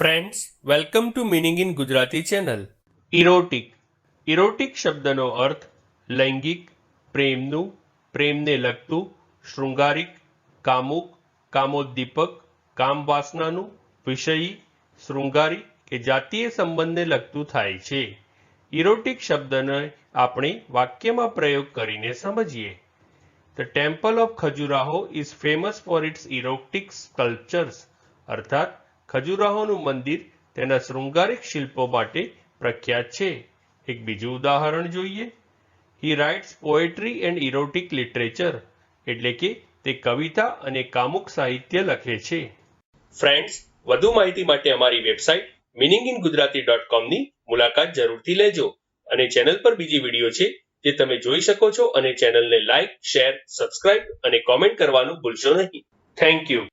Friends welcome to meaning in Gujarati channel erotic erotic શબ્દનો અર્થ લૈંગિક પ્રેમનું પ્રેમને લગતું શૃંગારિક કામુક કામોદ્દીપક કામવાસનાનું વિષયી શૃંગારી કે જાતીય સંબંધને લગતું થાય છે. ઇરોટિક શબ્દને આપણે વાક્યમાં પ્રયોગ કરીને સમજીએ. The temple of Khajuraho is famous for its erotic sculptures અર્થાત ખજુરાહોનું મંદિર તેના શૃંગારિક શિલ્પો માટે પ્રખ્યાત છે. એક બીજું ઉદાહરણ જોઈએ. He writes poetry and erotic literature એટલે કે તે કવિતા અને કામુક સાહિત્ય લખે છે. ફ્રેન્ડ્સ વધુ માહિતી માટે અમારી website meaning in Gujarati dot કોમની મુલાકાત જરૂરથી લેજો અને ચેનલ પર બીજી વીડિયો છે જે તમે જોઈ શકો છો અને ચેનલને લાઇક શેર સબસ્ક્રાઇબ અને કોમેન્ટ કરવાનું ભૂલશો નહીં. Thank you